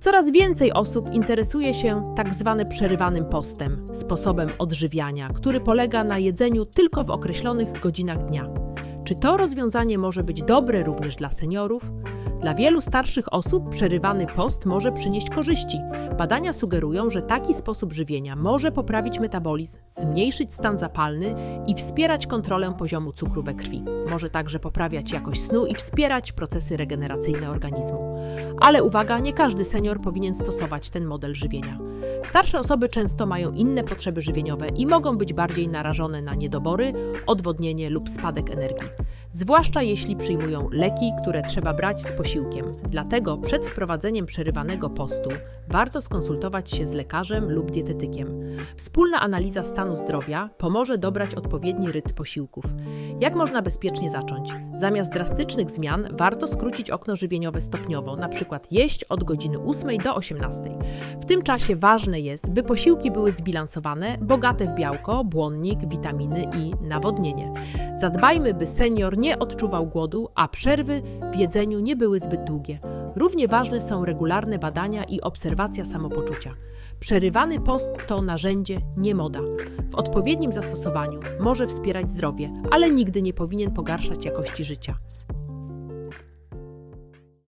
Coraz więcej osób interesuje się tak zwanym przerywanym postem, sposobem odżywiania, który polega na jedzeniu tylko w określonych godzinach dnia. Czy to rozwiązanie może być dobre również dla seniorów? Dla wielu starszych osób przerywany post może przynieść korzyści. Badania sugerują, że taki sposób żywienia może poprawić metabolizm, zmniejszyć stan zapalny i wspierać kontrolę poziomu cukru we krwi. Może także poprawiać jakość snu i wspierać procesy regeneracyjne organizmu. Ale uwaga, nie każdy senior powinien stosować ten model żywienia. Starsze osoby często mają inne potrzeby żywieniowe i mogą być bardziej narażone na niedobory, odwodnienie lub spadek energii. Zwłaszcza jeśli przyjmują leki, które trzeba brać z posiłkiem. Dlatego przed wprowadzeniem przerywanego postu warto skonsultować się z lekarzem lub dietetykiem. Wspólna analiza stanu zdrowia pomoże dobrać odpowiedni rytm posiłków. Jak można bezpiecznie zacząć? Zamiast drastycznych zmian warto skrócić okno żywieniowe stopniowo, przykład jeść od godziny 8 do 18. W tym czasie ważne jest, by posiłki były zbilansowane, bogate w białko, błonnik, witaminy i nawodnienie. Zadbajmy, by senior nie odczuwał głodu, a przerwy w jedzeniu nie były zbyt długie. Równie ważne są regularne badania i obserwacja samopoczucia. Przerywany post to narzędzie, nie moda. W odpowiednim zastosowaniu może wspierać zdrowie, ale nigdy nie powinien pogarszać jakości życia.